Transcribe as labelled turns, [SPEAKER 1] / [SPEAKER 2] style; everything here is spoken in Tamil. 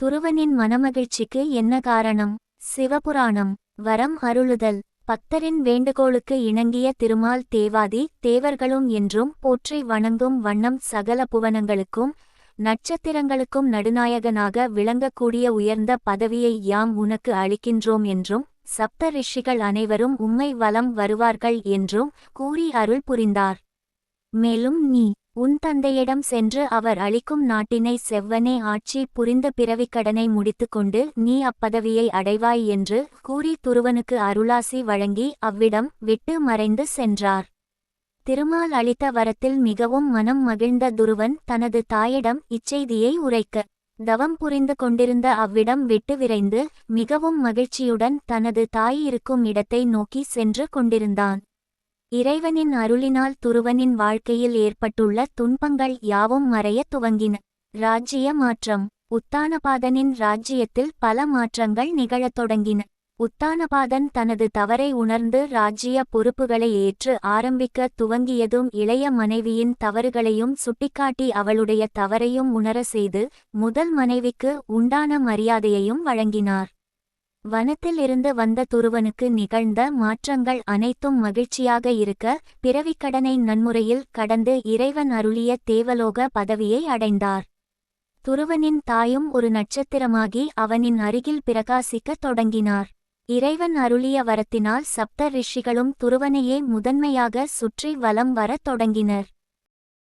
[SPEAKER 1] துருவனின் மனமகிழ்ச்சிக்கு என்ன காரணம்? சிவபுராணம். வரம் அருளுதல். பக்தரின் வேண்டுகோளுக்கு இணங்கிய திருமால் தேவாதி தேவர்களும் என்றும் போற்றி வணங்கும் வண்ணம் சகல புவனங்களுக்கும் நட்சத்திரங்களுக்கும் நடுநாயகனாக விளங்கக்கூடிய உயர்ந்த பதவியை யாம் உனக்கு அளிக்கின்றோம் என்றும் சப்த ரிஷிகள் அனைவரும் உம்மை வலம் வருவார்கள் என்றும் கூறி அருள் புரிந்தார். மேலும் நீ உன் தந்தையிடம் சென்று அவர் அளிக்கும் நாட்டினை செவ்வனே ஆட்சி புரிந்த பிறவிக்கடனை முடித்துக்கொண்டு நீ அப்பதவியை அடைவாய் என்று கூறி துருவனுக்கு அருளாசி வழங்கி அவ்விடம் விட்டு மறைந்து சென்றார். திருமால் அளித்த வரத்தில் மிகவும் மனம் மகிழ்ந்த துருவன் தனது தாயிடம் இச்செய்தியை உரைக்க தவம் புரிந்து கொண்டிருந்த அவ்விடம் விட்டு விரைந்து மிகவும் மகிழ்ச்சியுடன் தனது தாய் இருக்கும் இடத்தை நோக்கி சென்று கொண்டிருந்தான். இறைவனின் அருளினால் துருவனின் வாழ்க்கையில் ஏற்பட்டுள்ள துன்பங்கள் யாவும் மறைய துவங்கின. ராஜ்ஜிய மாற்றம். உத்தானபாதனின் ராஜ்ஜியத்தில் பல மாற்றங்கள் நிகழத் தொடங்கின. உத்தானபாதன் தனது தவறை உணர்ந்து ராஜ்ஜிய பொறுப்புகளை ஏற்று ஆரம்பிக்க துவங்கியதும் இளைய மனைவியின் தவறுகளையும் சுட்டிக்காட்டி அவளுடைய தவறையும் உணர செய்து முதல் மனைவிக்கு உண்டான மரியாதையையும் வழங்கினார். வனத்தில் இருந்து வந்த துருவனுக்கு நிகழ்ந்த மாற்றங்கள் அனைத்தும் மகிழ்ச்சியாக இருக்க பிறவிக்கடனை நன்முறையில் கடந்து இறைவன் அருளிய தேவலோக பதவியை அடைந்தார். துருவனின் தாயும் ஒரு நட்சத்திரமாகி அவனின் அருகில் பிரகாசிக்கத் தொடங்கினார். இறைவன் அருளிய வரத்தினால் சப்த ரிஷிகளும் துருவனையே முதன்மையாக சுற்றி வலம் வரத் தொடங்கினர்.